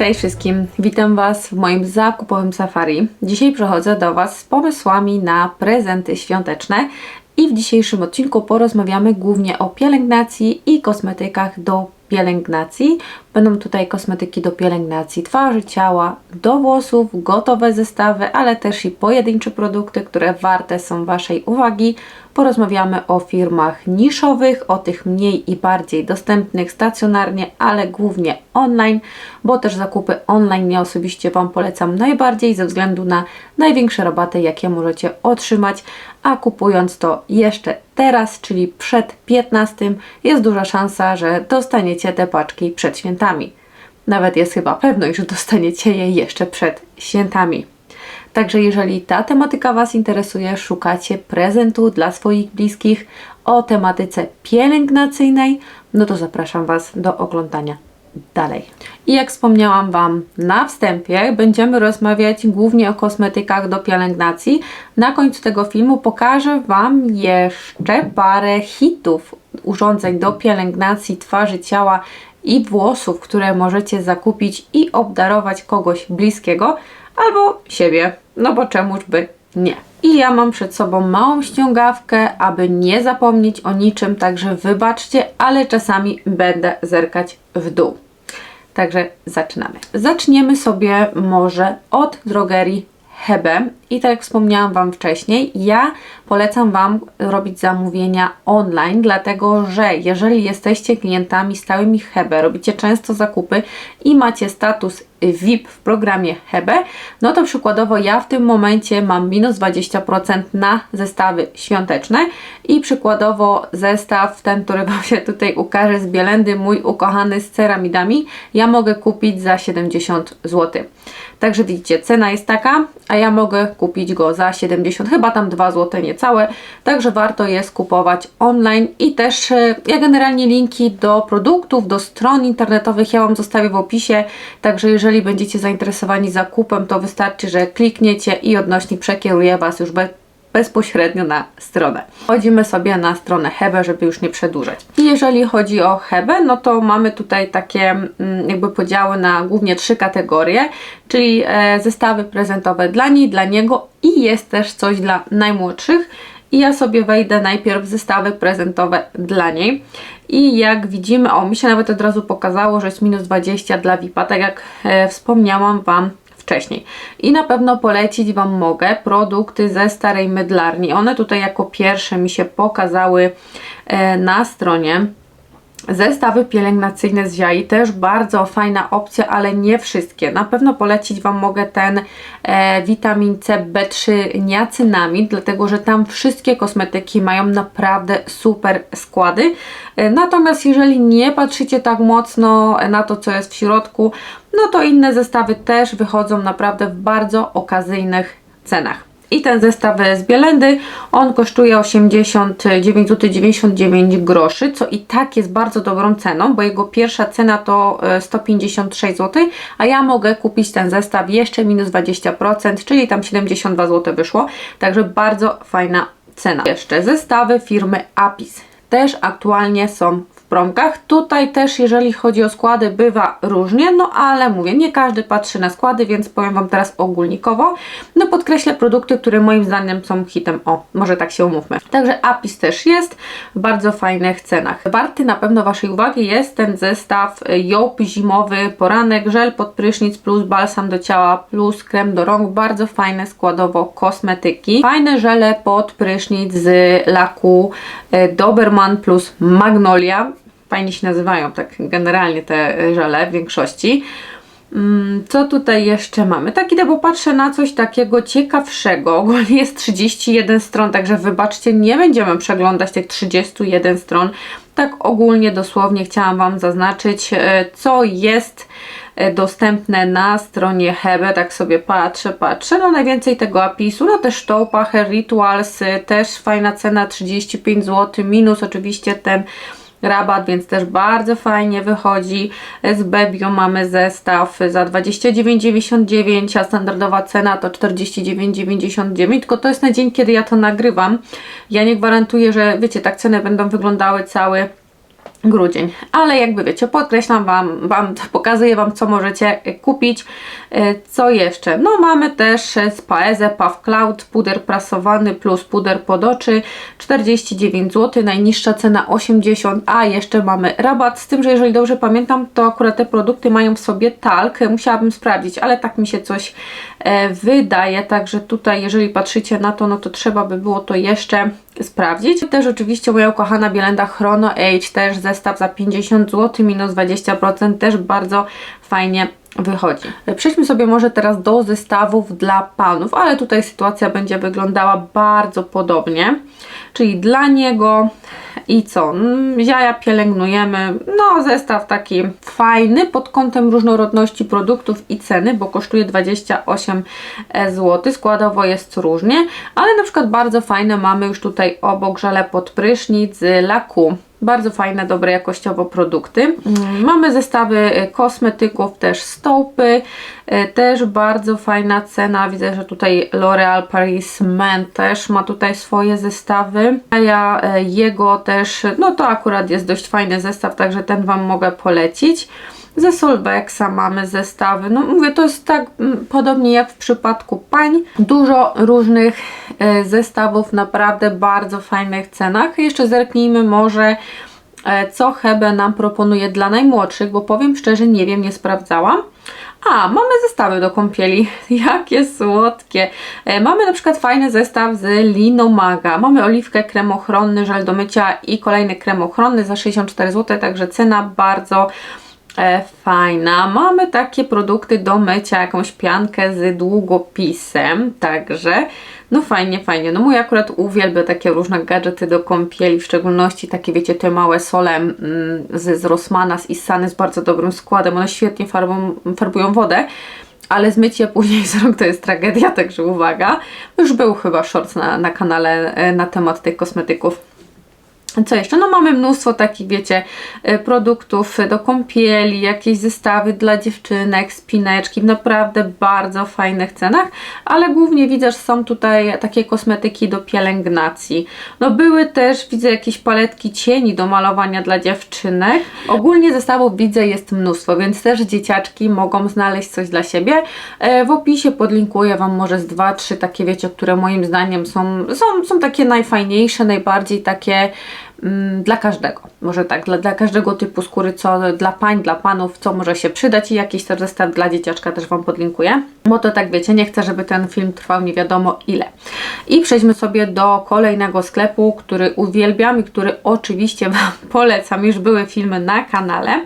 Cześć wszystkim, witam Was w moim zakupowym safari. Dzisiaj przychodzę do Was z pomysłami na prezenty świąteczne i w dzisiejszym odcinku porozmawiamy głównie o pielęgnacji i kosmetykach do pielęgnacji. Będą tutaj kosmetyki do pielęgnacji twarzy, ciała, do włosów, gotowe zestawy, ale też i pojedyncze produkty, które warte są Waszej uwagi. Porozmawiamy o firmach niszowych, o tych mniej i bardziej dostępnych stacjonarnie, ale głównie online, bo też zakupy online ja osobiście Wam polecam najbardziej ze względu na największe rabaty, jakie możecie otrzymać, a kupując to jeszcze teraz, czyli przed 15, jest duża szansa, że dostaniecie te paczki przed świętami. Nawet jest chyba pewność, że dostaniecie je jeszcze przed świętami. Także jeżeli ta tematyka Was interesuje, szukacie prezentu dla swoich bliskich o tematyce pielęgnacyjnej, no to zapraszam Was do oglądania dalej. I jak wspomniałam Wam na wstępie, będziemy rozmawiać głównie o kosmetykach do pielęgnacji. Na końcu tego filmu pokażę Wam jeszcze parę hitów urządzeń do pielęgnacji twarzy, ciała i włosów, które możecie zakupić i obdarować kogoś bliskiego albo siebie, no bo czemuż by nie. I ja mam przed sobą małą ściągawkę, aby nie zapomnieć o niczym, także wybaczcie, ale czasami będę zerkać w dół. Także zaczynamy. Zaczniemy sobie może od drogerii Hebe i tak jak wspomniałam Wam wcześniej, ja polecam Wam robić zamówienia online, dlatego że jeżeli jesteście klientami stałymi Hebe, robicie często zakupy i macie status VIP w programie Hebe, no to przykładowo ja w tym momencie mam minus 20% na zestawy świąteczne i przykładowo zestaw, ten, który Wam się tutaj ukaże z Bielendy, mój ukochany z ceramidami, ja mogę kupić za 70 zł. Także widzicie, cena jest taka, a ja mogę kupić go za 70, chyba tam 2 zł niecałe, także warto jest kupować online i też e, ja generalnie linki do produktów, do stron internetowych ja Wam zostawię w opisie, także jeżeli będziecie zainteresowani zakupem, to wystarczy, że klikniecie i odnośnik przekieruje Was już bez bezpośrednio na stronę. Chodzimy sobie na stronę Hebe, żeby już nie przedłużać. I jeżeli chodzi o Hebe, no to mamy tutaj takie mm, jakby podziały na głównie trzy kategorie, czyli e, zestawy prezentowe dla niej, dla niego i jest też coś dla najmłodszych. I ja sobie wejdę najpierw w zestawy prezentowe dla niej. I jak widzimy, o mi się nawet od razu pokazało, że jest minus 20 dla VIP-a, tak jak e, wspomniałam Wam wcześniej. I na pewno polecić Wam mogę produkty ze starej mydlarni. One tutaj jako pierwsze mi się pokazały e, na stronie. Zestawy pielęgnacyjne z Ziai też bardzo fajna opcja, ale nie wszystkie. Na pewno polecić Wam mogę ten e, witamin C B3 niacynamid, dlatego że tam wszystkie kosmetyki mają naprawdę super składy. E, natomiast jeżeli nie patrzycie tak mocno na to, co jest w środku, no to inne zestawy też wychodzą naprawdę w bardzo okazyjnych cenach. I ten zestaw z Bielendy, on kosztuje 89 zł 99 groszy, co i tak jest bardzo dobrą ceną, bo jego pierwsza cena to 156 zł, a ja mogę kupić ten zestaw jeszcze minus 20%, czyli tam 72 zł wyszło, także bardzo fajna cena. Jeszcze zestawy firmy Apis też aktualnie są promkach. Tutaj też, jeżeli chodzi o składy, bywa różnie, no ale mówię, nie każdy patrzy na składy, więc powiem Wam teraz ogólnikowo. No podkreślę produkty, które moim zdaniem są hitem. O, może tak się umówmy. Także Apis też jest w bardzo fajnych cenach. Warty na pewno Waszej uwagi jest ten zestaw Jołp zimowy, poranek, żel pod prysznic plus balsam do ciała plus krem do rąk. Bardzo fajne składowo kosmetyki. Fajne żele pod prysznic z laku e, Doberman plus Magnolia fajnie się nazywają, tak generalnie te żele w większości. Mm, co tutaj jeszcze mamy? Tak idę, bo patrzę na coś takiego ciekawszego. Ogólnie jest 31 stron, także wybaczcie, nie będziemy przeglądać tych 31 stron. Tak ogólnie, dosłownie chciałam Wam zaznaczyć, e, co jest e, dostępne na stronie Hebe. Tak sobie patrzę, patrzę. No najwięcej tego apisu, no też Topa, Hair Rituals, e, też fajna cena 35 zł, minus oczywiście ten rabat, więc też bardzo fajnie wychodzi. Z Bebio mamy zestaw za 29,99, a standardowa cena to 49,99, tylko to jest na dzień, kiedy ja to nagrywam. Ja nie gwarantuję, że wiecie, tak ceny będą wyglądały cały grudzień. Ale jakby wiecie, podkreślam Wam, wam pokazuję Wam, co możecie kupić. E, co jeszcze? No mamy też z Paeze Puff Cloud puder prasowany plus puder pod oczy 49 zł, najniższa cena 80, a jeszcze mamy rabat, z tym, że jeżeli dobrze pamiętam, to akurat te produkty mają w sobie talk, musiałabym sprawdzić, ale tak mi się coś e, wydaje, także tutaj jeżeli patrzycie na to, no to trzeba by było to jeszcze sprawdzić. Też oczywiście moja ukochana Bielenda Chrono Age, też zestaw za 50 zł, minus 20%, też bardzo fajnie wychodzi. Przejdźmy sobie może teraz do zestawów dla panów, ale tutaj sytuacja będzie wyglądała bardzo podobnie. Czyli dla niego i co? Jaja pielęgnujemy. No, zestaw taki fajny pod kątem różnorodności produktów i ceny, bo kosztuje 28 zł. Składowo jest różnie, ale na przykład bardzo fajne mamy już tutaj obok żele pod prysznic z laku bardzo fajne, dobre jakościowo produkty. Mm, mamy zestawy y, kosmetyków, też stołpy, y, też bardzo fajna cena. Widzę, że tutaj L'Oreal Paris Men też ma tutaj swoje zestawy. A ja y, jego też, no to akurat jest dość fajny zestaw, także ten Wam mogę polecić. Ze Solvexa mamy zestawy. No mówię, to jest tak mm, podobnie jak w przypadku pań. Dużo różnych e, zestawów, naprawdę bardzo fajnych cenach. Jeszcze zerknijmy może e, co Hebe nam proponuje dla najmłodszych, bo powiem szczerze, nie wiem, nie sprawdzałam. A, mamy zestawy do kąpieli. Jakie słodkie. E, mamy na przykład fajny zestaw z Linomaga. Mamy oliwkę, krem ochronny, żel do mycia i kolejny krem ochronny za 64 zł, także cena bardzo fajna. Mamy takie produkty do mycia, jakąś piankę z długopisem, także no fajnie, fajnie. No mój akurat uwielbia takie różne gadżety do kąpieli, w szczególności takie wiecie, te małe sole mm, z, z Rossmana, z Issany z bardzo dobrym składem. One świetnie farbą, farbują wodę ale zmycie później z rąk to jest tragedia, także uwaga. Już był chyba short na, na kanale e, na temat tych kosmetyków. Co jeszcze? No mamy mnóstwo takich, wiecie, e, produktów do kąpieli, jakieś zestawy dla dziewczynek, spineczki w naprawdę bardzo fajnych cenach, ale głównie widzę, że są tutaj takie kosmetyki do pielęgnacji. No były też, widzę, jakieś paletki cieni do malowania dla dziewczynek. Ogólnie zestawów widzę jest mnóstwo, więc też dzieciaczki mogą znaleźć coś dla siebie. E, w opisie podlinkuję Wam może z dwa, trzy takie, wiecie, które moim zdaniem są, są, są takie najfajniejsze, najbardziej takie dla każdego. Może tak, dla, dla każdego typu skóry, co dla pań, dla panów, co może się przydać i jakiś też zestaw dla dzieciaczka też Wam podlinkuję. Bo to tak wiecie, nie chcę, żeby ten film trwał nie wiadomo ile. I przejdźmy sobie do kolejnego sklepu, który uwielbiam i który oczywiście Wam polecam. Już były filmy na kanale.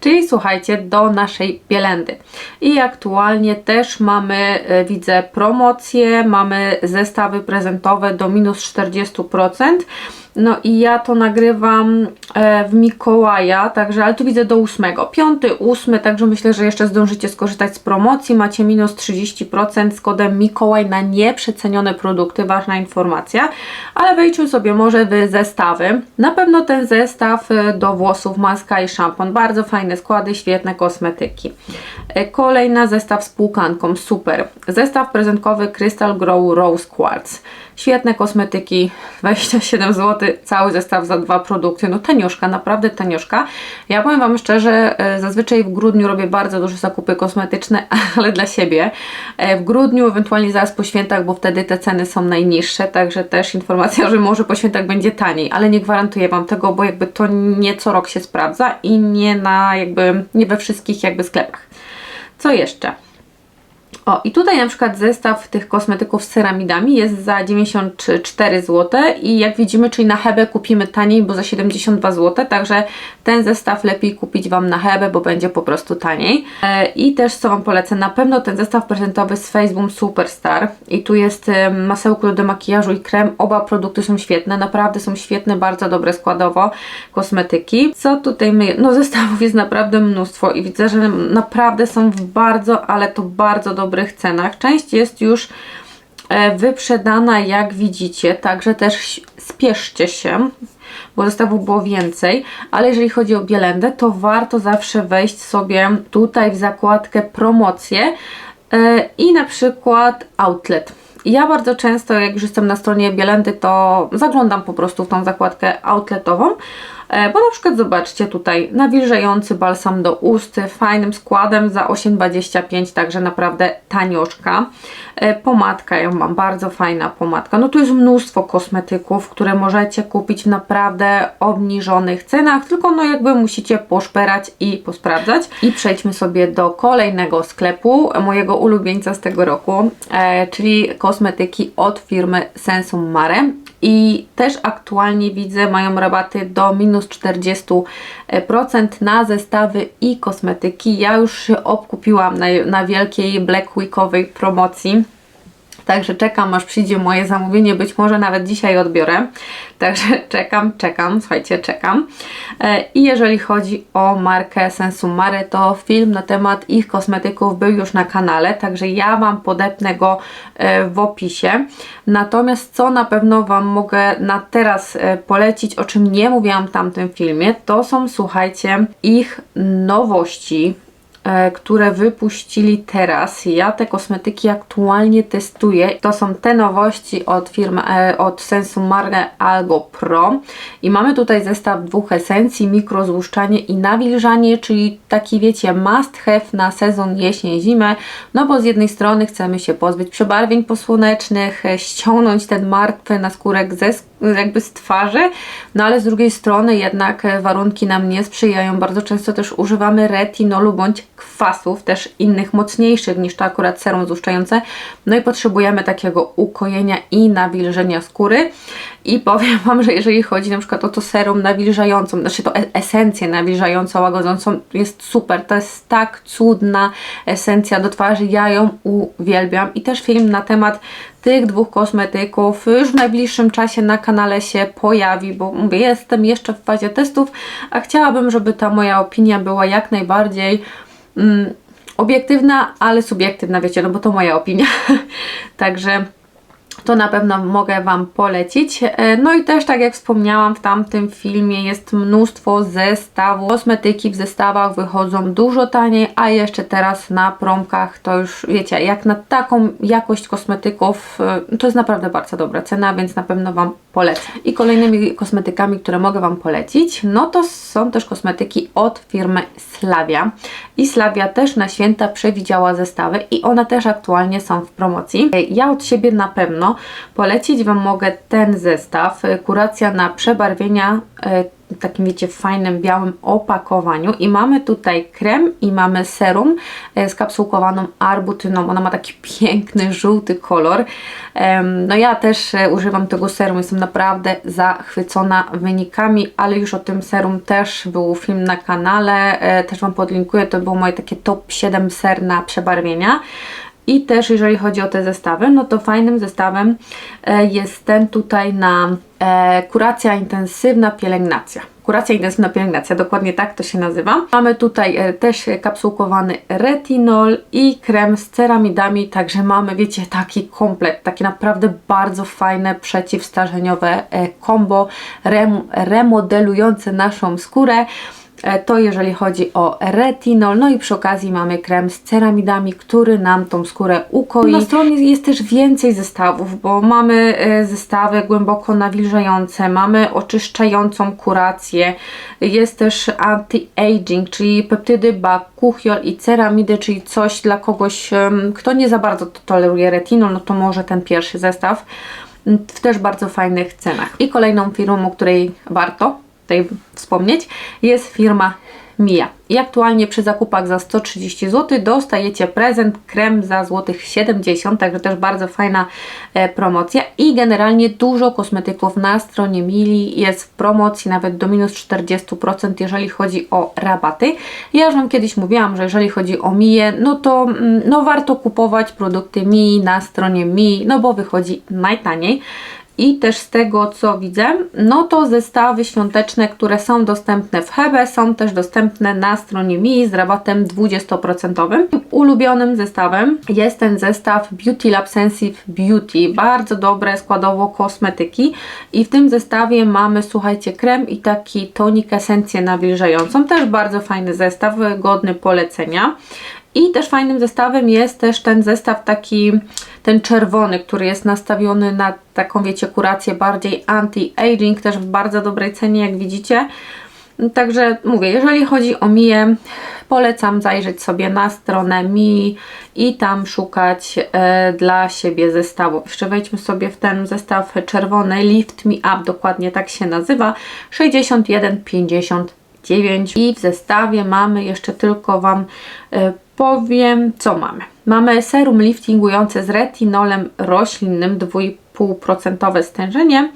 Czyli słuchajcie, do naszej bielendy. I aktualnie też mamy, e, widzę, promocje, mamy zestawy prezentowe do minus 40%. No i ja to nagrywam e, w Mikołaja, także, ale tu widzę do 8. 5, 8, także myślę, że jeszcze zdążycie skorzystać z promocji. Macie minus 30% z kodem Mikołaj na nieprzecenione produkty, ważna informacja. Ale wejdźmy sobie może w zestawy. Na pewno ten zestaw e, do włosów, maska i szampon. Bardzo fajne składy, świetne kosmetyki. E, kolejna zestaw z płukanką, super. Zestaw prezentkowy Crystal Grow Rose Quartz. Świetne kosmetyki, 27 zł, cały zestaw za dwa produkty. No tanioszka, naprawdę tanioszka. Ja powiem Wam szczerze, e, zazwyczaj w grudniu robię bardzo duże zakupy kosmetyczne, ale dla siebie. E, w grudniu, ewentualnie zaraz po świętach, bo wtedy te ceny są najniższe, także też informacja, że może po świętach będzie taniej, ale nie gwarantuję Wam tego, bo jakby to nie co rok się sprawdza i nie na jakby, nie we wszystkich jakby sklepach. Co jeszcze? O, i tutaj na przykład zestaw tych kosmetyków z ceramidami jest za 94 zł i jak widzimy, czyli na Hebe kupimy taniej, bo za 72 zł, także ten zestaw lepiej kupić Wam na Hebe, bo będzie po prostu taniej. E, I też co Wam polecę, na pewno ten zestaw prezentowy z Facebook Superstar i tu jest e, masełko do makijażu i krem, oba produkty są świetne, naprawdę są świetne, bardzo dobre składowo kosmetyki. Co tutaj my, no zestawów jest naprawdę mnóstwo i widzę, że naprawdę są w bardzo, ale to bardzo dobre dobrych cenach. Część jest już e, wyprzedana, jak widzicie, także też spieszcie się, bo zestawów było więcej, ale jeżeli chodzi o Bielendę, to warto zawsze wejść sobie tutaj w zakładkę promocje e, i na przykład outlet. Ja bardzo często, jak już jestem na stronie Bielendy, to zaglądam po prostu w tą zakładkę outletową, Bo na przykład zobaczcie tutaj, nawilżający balsam do ust, fajnym składem za 8,25, także naprawdę tanioszka. E, Pomadka, ja mam bardzo fajna pomadka. No tu jest mnóstwo kosmetyków, które możecie kupić w naprawdę obniżonych cenach, tylko no jakby musicie poszperać i posprawdzać. I przejdźmy sobie do kolejnego sklepu, mojego ulubieńca z tego roku, e, czyli kosmetyki od firmy Sensum Mare. I też aktualnie widzę, mają rabaty do minus 40% na zestawy i kosmetyki. Ja już się obkupiłam na, na wielkiej Black Weekowej promocji. Także czekam, aż przyjdzie moje zamówienie. Być może nawet dzisiaj odbiorę. Także czekam, czekam, słuchajcie, czekam. E, I jeżeli chodzi o markę Sensum Mare, to film na temat ich kosmetyków był już na kanale, także ja Wam podepnę go e, w opisie. Natomiast co na pewno Wam mogę na teraz e, polecić, o czym nie mówiłam w tamtym filmie, to są, słuchajcie, ich nowości które wypuścili teraz. Ja te kosmetyki aktualnie testuję. To są te nowości od firmy, e, od Sensum Mare Algo Pro. I mamy tutaj zestaw dwóch esencji, mikrozłuszczanie i nawilżanie, czyli taki wiecie must have na sezon jesień-zimę. No bo z jednej strony chcemy się pozbyć przebarwień posłonecznych, e, ściągnąć ten martwy naskórek ze sk- jakby z twarzy, no ale z drugiej strony jednak e, warunki nam nie sprzyjają. Bardzo często też używamy retinolu bądź kwasów, też innych mocniejszych niż to akurat serum złuszczające. No i potrzebujemy takiego ukojenia i nawilżenia skóry. I powiem Wam, że jeżeli chodzi na przykład o to serum nawilżającą, znaczy to e- esencję nawilżającą, łagodzącą, jest super. To jest tak cudna esencja do twarzy. Ja ją uwielbiam. I też film na temat tych dwóch kosmetyków już w najbliższym czasie na kanale się pojawi, bo mówię, jestem jeszcze w fazie testów, a chciałabym, żeby ta moja opinia była jak najbardziej mm, obiektywna, ale subiektywna, wiecie, no bo to moja opinia. Także to na pewno mogę Wam polecić. E, No i też, tak jak wspomniałam w tamtym filmie, jest mnóstwo zestawów. Kosmetyki w zestawach wychodzą dużo taniej, a jeszcze teraz na promkach to już wiecie, jak na taką jakość kosmetyków, e, to jest naprawdę bardzo dobra cena, więc na pewno Wam polecę. I kolejnymi kosmetykami, które mogę Wam polecić, no to są też kosmetyki od firmy Slavia. I Slavia też na święta przewidziała zestawy i one też aktualnie są w promocji. E, Ja od siebie na pewno polecić Wam mogę ten zestaw, e, kuracja na przebarwienia e, takim wiecie fajnym białym opakowaniu i mamy tutaj krem i mamy serum e, skapsułkowaną arbutyną. Ona ma taki piękny żółty kolor. No ja też używam tego serum, jestem naprawdę zachwycona wynikami, ale już o tym serum też był film na kanale, też Wam podlinkuję, to było moje takie top 7 ser na przebarwienia. I też jeżeli chodzi o te zestawy, no to fajnym zestawem e, jest ten tutaj na e, kuracja intensywna pielęgnacja. Kuracja intensywna pielęgnacja, dokładnie tak to się nazywa. Mamy tutaj e, też kapsułkowany retinol i krem z ceramidami, także mamy, wiecie, taki komplet, takie naprawdę bardzo fajne, przeciwstarzeniowe combo, rem, remodelujące naszą skórę. E, To jeżeli chodzi o retinol, no i przy okazji mamy krem z ceramidami, który nam tą skórę ukoi. Na stronie jest też więcej zestawów, bo mamy e, zestawy głęboko nawilżające, mamy oczyszczającą kurację, jest też anti-aging, czyli peptydy bakuchiol i ceramidy, czyli coś dla kogoś, kto nie za bardzo toleruje retinol, no to może ten pierwszy zestaw w też bardzo fajnych cenach. I kolejną firmą, o której warto tutaj wspomnieć, jest firma Mia. I aktualnie przy zakupach za 130 zł dostajecie prezent krem za złotych 70, także też bardzo fajna e, promocja i generalnie dużo kosmetyków na stronie Mili jest w promocji nawet do minus 40% jeżeli chodzi o rabaty. Ja już Wam kiedyś mówiłam, że jeżeli chodzi o Mię, no to mm, no warto kupować produkty Mii na stronie Mii, no bo wychodzi najtaniej. I też z tego co widzę, no to zestawy świąteczne, które są dostępne w Hebe, są też dostępne na stronie Mi z rabatem 20%. Ulubionym zestawem jest ten zestaw Beauty Lab Sensitive Beauty. Bardzo dobre składowo kosmetyki i w tym zestawie mamy, słuchajcie, krem i taki tonik esencję nawilżającą. Też bardzo fajny zestaw, godny polecenia. I też fajnym zestawem jest też ten zestaw taki, ten czerwony, który jest nastawiony na taką, wiecie, kurację bardziej anti-aging, też w bardzo dobrej cenie, jak widzicie. Także mówię, jeżeli chodzi o Mię, polecam zajrzeć sobie na stronę Mi i tam szukać e, dla siebie zestawów. Jeszcze wejdźmy sobie w ten zestaw czerwony Lift Me Up, dokładnie tak się nazywa, 61,59 i w zestawie mamy jeszcze tylko Wam e, powiem co mamy. Mamy serum liftingujące z retinolem roślinnym 2,5% stężenie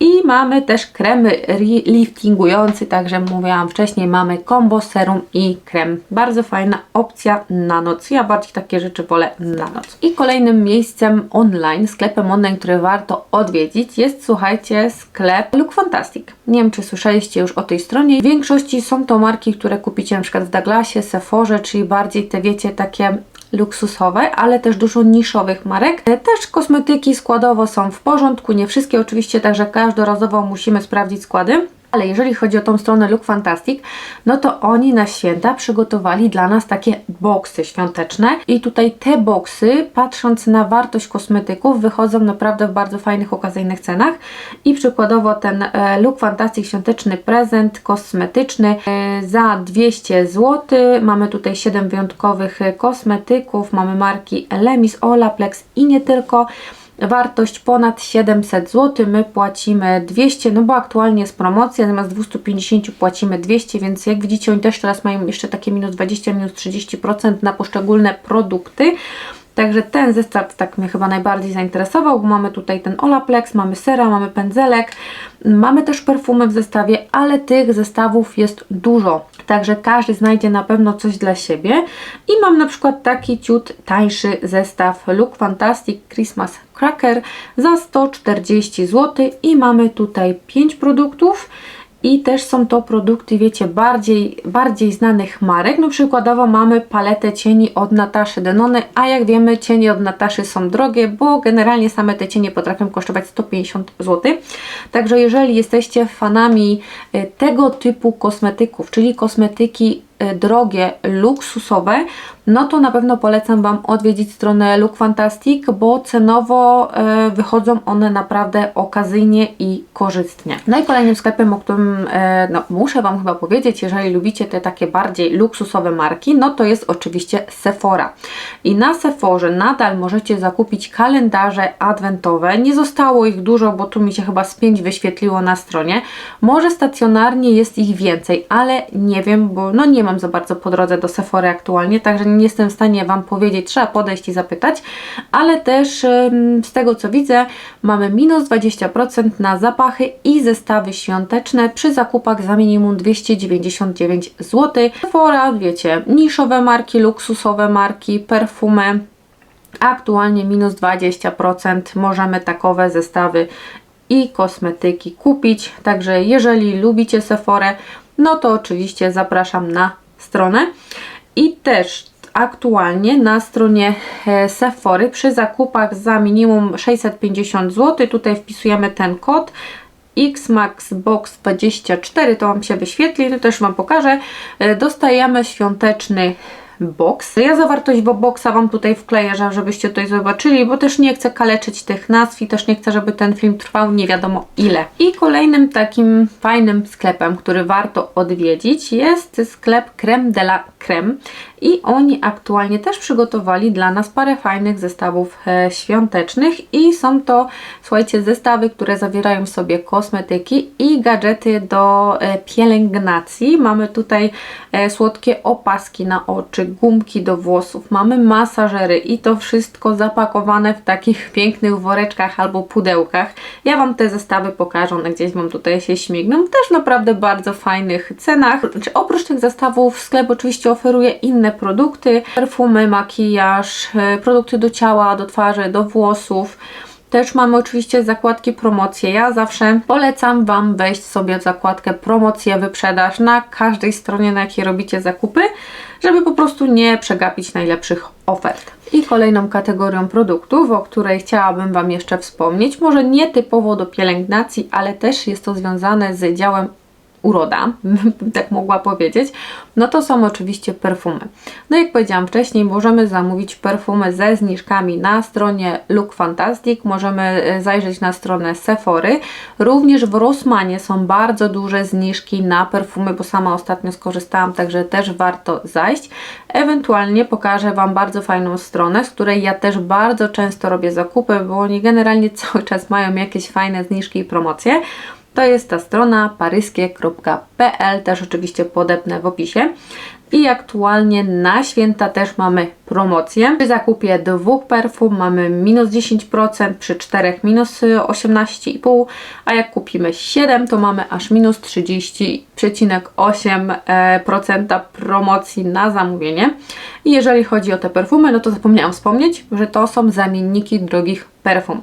i mamy też kremy liftingujący, także mówiłam wcześniej, mamy combo, serum i krem. Bardzo fajna opcja na noc. Ja bardziej takie rzeczy wolę na noc. I kolejnym miejscem online, sklepem online, który warto odwiedzić jest, słuchajcie, sklep Look Fantastic. Nie wiem, czy słyszeliście już o tej stronie. W większości są to marki, które kupicie na przykład w Douglasie, Sephorze, czyli bardziej te, wiecie, takie luksusowe, ale też dużo niszowych marek. E, też kosmetyki składowo są w porządku, nie wszystkie oczywiście, także każdorazowo musimy sprawdzić składy. Ale jeżeli chodzi o tą stronę Look Fantastic, no to oni na święta przygotowali dla nas takie boksy świąteczne. I tutaj te boksy, patrząc na wartość kosmetyków, wychodzą naprawdę w bardzo fajnych, okazyjnych cenach. I przykładowo ten e, Look Fantastic świąteczny prezent kosmetyczny e, za 200 zł. Mamy tutaj 7 wyjątkowych kosmetyków, mamy marki Lemis, Olaplex i nie tylko wartość ponad 700 zł, my płacimy 200, no bo aktualnie jest promocja, zamiast 250 płacimy 200, więc jak widzicie oni też teraz mają jeszcze takie minus 20, minus 30% na poszczególne produkty. Także ten zestaw tak mnie chyba najbardziej zainteresował, bo mamy tutaj ten Olaplex, mamy sera, mamy pędzelek, mamy też perfumy w zestawie, ale tych zestawów jest dużo. Także każdy znajdzie na pewno coś dla siebie. I mam na przykład taki ciut tańszy zestaw Look Fantastic Christmas Cracker za 140 zł i mamy tutaj 5 produktów i też są to produkty, wiecie, bardziej, bardziej znanych marek. No przykładowo mamy paletę cieni od Nataszy Denony, a jak wiemy cienie od Nataszy są drogie, bo generalnie same te cienie potrafią kosztować 150 zł. Także jeżeli jesteście fanami y, tego typu kosmetyków, czyli kosmetyki y, drogie, luksusowe, no to na pewno polecam Wam odwiedzić stronę Look Fantastic, bo cenowo e, wychodzą one naprawdę okazyjnie i korzystnie. No i kolejnym sklepem, o którym e, no, muszę Wam chyba powiedzieć, jeżeli lubicie te takie bardziej luksusowe marki, no to jest oczywiście Sephora. I na Sephorze nadal możecie zakupić kalendarze adwentowe. Nie zostało ich dużo, bo tu mi się chyba z 5 wyświetliło na stronie. Może stacjonarnie jest ich więcej, ale nie wiem, bo no nie mam za bardzo po drodze do Sephory aktualnie, także nie jestem w stanie Wam powiedzieć, trzeba podejść i zapytać, ale też z tego co widzę, mamy minus 20% na zapachy i zestawy świąteczne przy zakupach za minimum 299 zł. Fora, wiecie, niszowe marki, luksusowe marki, perfumy. Aktualnie minus 20% możemy takowe zestawy i kosmetyki kupić. Także jeżeli lubicie Sephora, no to oczywiście zapraszam na stronę. I też aktualnie na stronie e, Sephory przy zakupach za minimum 650 zł. Tutaj wpisujemy ten kod XMAXBOX24, to Wam się wyświetli, to też Wam pokażę. E, dostajemy świąteczny box. Ja zawartość boxa Wam tutaj wkleję, żebyście tutaj zobaczyli, bo też nie chcę kaleczyć tych nazw i też nie chcę, żeby ten film trwał nie wiadomo ile. I kolejnym takim fajnym sklepem, który warto odwiedzić jest sklep Creme de la Creme i oni aktualnie też przygotowali dla nas parę fajnych zestawów e, świątecznych i są to, słuchajcie, zestawy, które zawierają w sobie kosmetyki i gadżety do e, pielęgnacji. Mamy tutaj e, słodkie opaski na oczy, gumki do włosów, mamy masażery i to wszystko zapakowane w takich pięknych woreczkach albo pudełkach. Ja Wam te zestawy pokażę, one gdzieś Wam tutaj się śmigną. Też naprawdę bardzo fajnych cenach. Znaczy, oprócz tych zestawów sklep oczywiście oferuje inne produkty, perfumy, makijaż, e, produkty do ciała, do twarzy, do włosów. Też mamy oczywiście zakładki promocje. Ja zawsze polecam Wam wejść sobie w zakładkę promocje, wyprzedaż na każdej stronie, na jakiej robicie zakupy, żeby po prostu nie przegapić najlepszych ofert. I kolejną kategorią produktów, o której chciałabym Wam jeszcze wspomnieć, może nie typowo do pielęgnacji, ale też jest to związane z działem uroda, bym tak mogła powiedzieć, no to są oczywiście perfumy. No jak powiedziałam wcześniej, możemy zamówić perfumy ze zniżkami na stronie Look Fantastic, możemy e, zajrzeć na stronę Sephory. Również w Rossmanie są bardzo duże zniżki na perfumy, bo sama ostatnio skorzystałam, także też warto zajść. Ewentualnie pokażę Wam bardzo fajną stronę, z której ja też bardzo często robię zakupy, bo oni generalnie cały czas mają jakieś fajne zniżki i promocje. To jest ta strona paryskie.pl, też oczywiście podepnę w opisie. I aktualnie na święta też mamy promocję. Przy zakupie dwóch perfum mamy minus 10%, przy czterech minus 18,5%, a jak kupimy 7 to mamy aż minus 30,8% promocji na zamówienie. I jeżeli chodzi o te perfumy, no to zapomniałam wspomnieć, że to są zamienniki drogich perfum.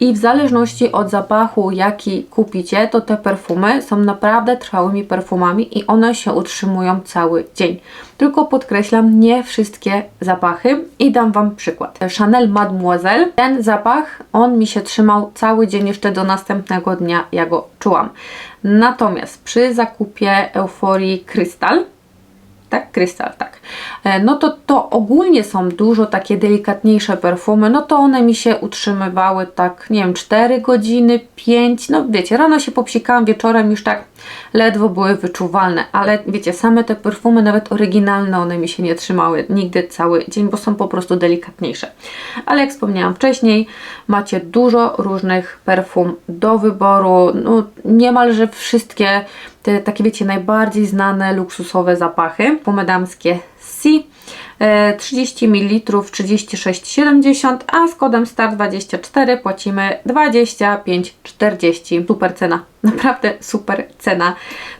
I w zależności od zapachu, jaki kupicie, to te perfumy są naprawdę trwałymi perfumami i one się utrzymują cały dzień. Tylko podkreślam, nie wszystkie zapachy i dam Wam przykład. Chanel Mademoiselle, ten zapach, on mi się trzymał cały dzień jeszcze do następnego dnia, ja go czułam. Natomiast przy zakupie Euforii Crystal, tak? Krystal, tak. E, no to to ogólnie są dużo takie delikatniejsze perfumy, no to one mi się utrzymywały tak, nie wiem, 4 godziny, 5, no wiecie, rano się popsikałam, wieczorem już tak ledwo były wyczuwalne, ale wiecie, same te perfumy, nawet oryginalne, one mi się nie trzymały nigdy cały dzień, bo są po prostu delikatniejsze. Ale jak wspomniałam wcześniej, macie dużo różnych perfum do wyboru, no niemalże wszystkie te takie wiecie, najbardziej znane luksusowe zapachy, pomedamskie Si 30 ml 36,70, a z kodem STAR24 płacimy 25,40. Super cena, naprawdę super cena.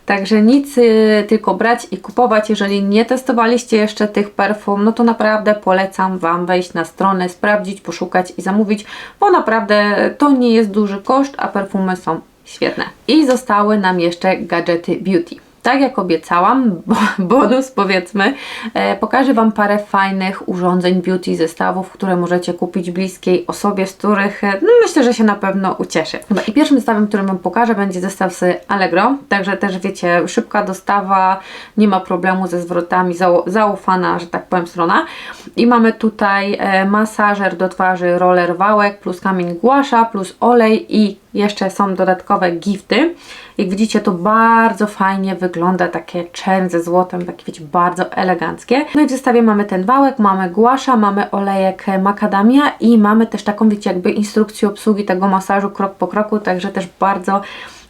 Także nic, y, tylko brać i kupować. Jeżeli nie testowaliście jeszcze tych perfum, no to naprawdę polecam Wam wejść na stronę, sprawdzić, poszukać i zamówić, bo naprawdę to nie jest duży koszt, a perfumy są świetne. I zostały nam jeszcze gadżety beauty tak jak obiecałam, bonus powiedzmy, e, pokażę Wam parę fajnych urządzeń beauty zestawów, które możecie kupić bliskiej osobie, z których e, no, myślę, że się na pewno ucieszy. I pierwszym zestawem, który Wam pokażę będzie zestaw z Allegro, także też wiecie, szybka dostawa, nie ma problemu ze zwrotami, zaufana, że tak powiem, strona. I mamy tutaj e, masażer do twarzy roller wałek plus kamień głasza plus olej i jeszcze są dodatkowe gifty. Jak widzicie, to bardzo fajnie wygląda, takie czern ze złotem, takie wiecie, bardzo eleganckie. No i w zestawie mamy ten wałek, mamy głasza, mamy olejek makadamia i mamy też taką, wiecie, jakby instrukcję obsługi tego masażu krok po kroku, także też bardzo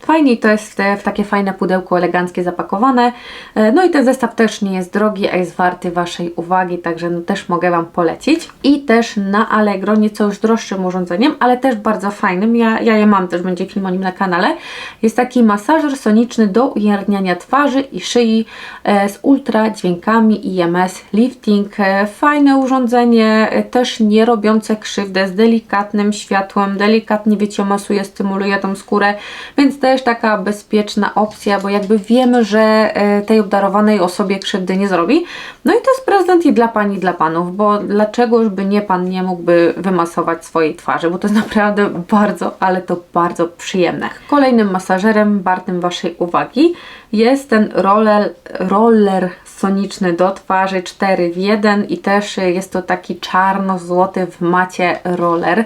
Fajnie to jest w, te, w takie fajne pudełko eleganckie zapakowane. E, no i ten zestaw też nie jest drogi, a jest warty Waszej uwagi, także no też mogę Wam polecić. I też na Allegro, nieco już droższym urządzeniem, ale też bardzo fajnym, ja, ja je mam, też będzie film o nim na kanale, jest taki masażer soniczny do ujawniania twarzy i szyi e, z ultra dźwiękami IMS Lifting. E, fajne urządzenie, też nie robiące krzywdę, z delikatnym światłem, delikatnie wiecie, masuje, stymuluje tą skórę, więc też taka bezpieczna opcja, bo jakby wiemy, że e, tej obdarowanej osobie krzywdy nie zrobi. No i to jest prezent i dla pani, i dla panów, bo dlaczegoż by nie pan nie mógłby wymasować swojej twarzy, bo to jest naprawdę bardzo, ale to bardzo przyjemne. Kolejnym masażerem wartym Waszej uwagi jest ten roller, roller soniczny do twarzy 4 w 1 i też jest to taki czarno-złoty w macie roller.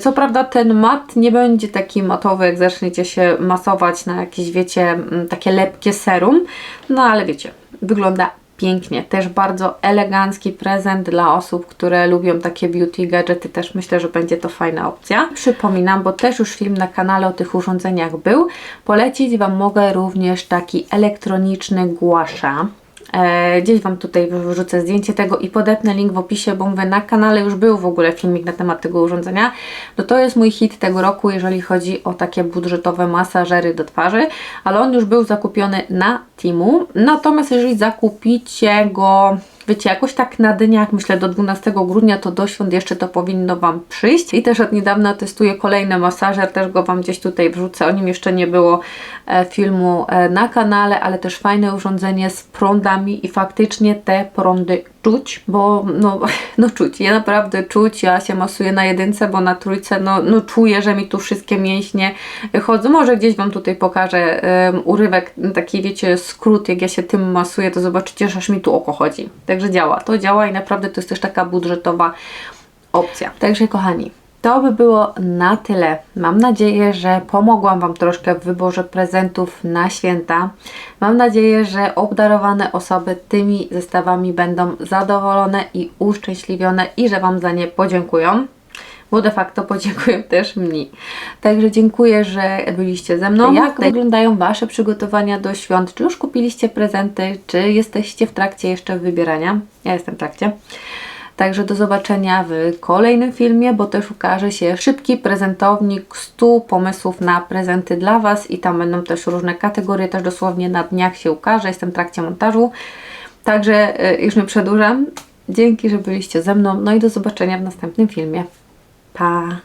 Co prawda ten mat nie będzie taki matowy, jak zaczniecie się masować na jakieś, wiecie, takie lepkie serum, no ale wiecie, wygląda pięknie. Też bardzo elegancki prezent dla osób, które lubią takie beauty gadżety. Też myślę, że będzie to fajna opcja. Przypominam, bo też już film na kanale o tych urządzeniach był. Polecić Wam mogę również taki elektroniczny głasza. E, gdzieś Wam tutaj wrzucę zdjęcie tego i podepnę link w opisie, bo mówię, na kanale już był w ogóle filmik na temat tego urządzenia. No to jest mój hit tego roku, jeżeli chodzi o takie budżetowe masażery do twarzy, ale on już był zakupiony na Timu. Natomiast jeżeli zakupicie go wiecie, jakoś tak na dniach, myślę do 12 grudnia, to do świąt jeszcze to powinno Wam przyjść. I też od niedawna testuję kolejny masażer, też go Wam gdzieś tutaj wrzucę. O nim jeszcze nie było e, filmu e, na kanale, ale też fajne urządzenie z prądami i faktycznie te prądy czuć, bo no, no czuć, ja naprawdę czuć, ja się masuję na jedynce, bo na trójce no, no czuję, że mi tu wszystkie mięśnie chodzą, może gdzieś Wam tutaj pokażę um, urywek, taki wiecie, skrót, jak ja się tym masuję, to zobaczycie, że aż mi tu oko chodzi, także działa, to działa i naprawdę to jest też taka budżetowa opcja. Także kochani, to by było na tyle. Mam nadzieję, że pomogłam Wam troszkę w wyborze prezentów na święta. Mam nadzieję, że obdarowane osoby tymi zestawami będą zadowolone i uszczęśliwione i że Wam za nie podziękują. Bo de facto podziękuję też mi. Także dziękuję, że byliście ze mną. Jak wyglądają Wasze przygotowania do świąt? Czy już kupiliście prezenty? Czy jesteście w trakcie jeszcze wybierania? Ja jestem w trakcie. Także do zobaczenia w kolejnym filmie, bo też ukaże się szybki prezentownik 100 pomysłów na prezenty dla Was i tam będą też różne kategorie, też dosłownie na dniach się ukaże, jestem w trakcie montażu. Także y, już nie przedłużam. Dzięki, że byliście ze mną, no i do zobaczenia w następnym filmie. 他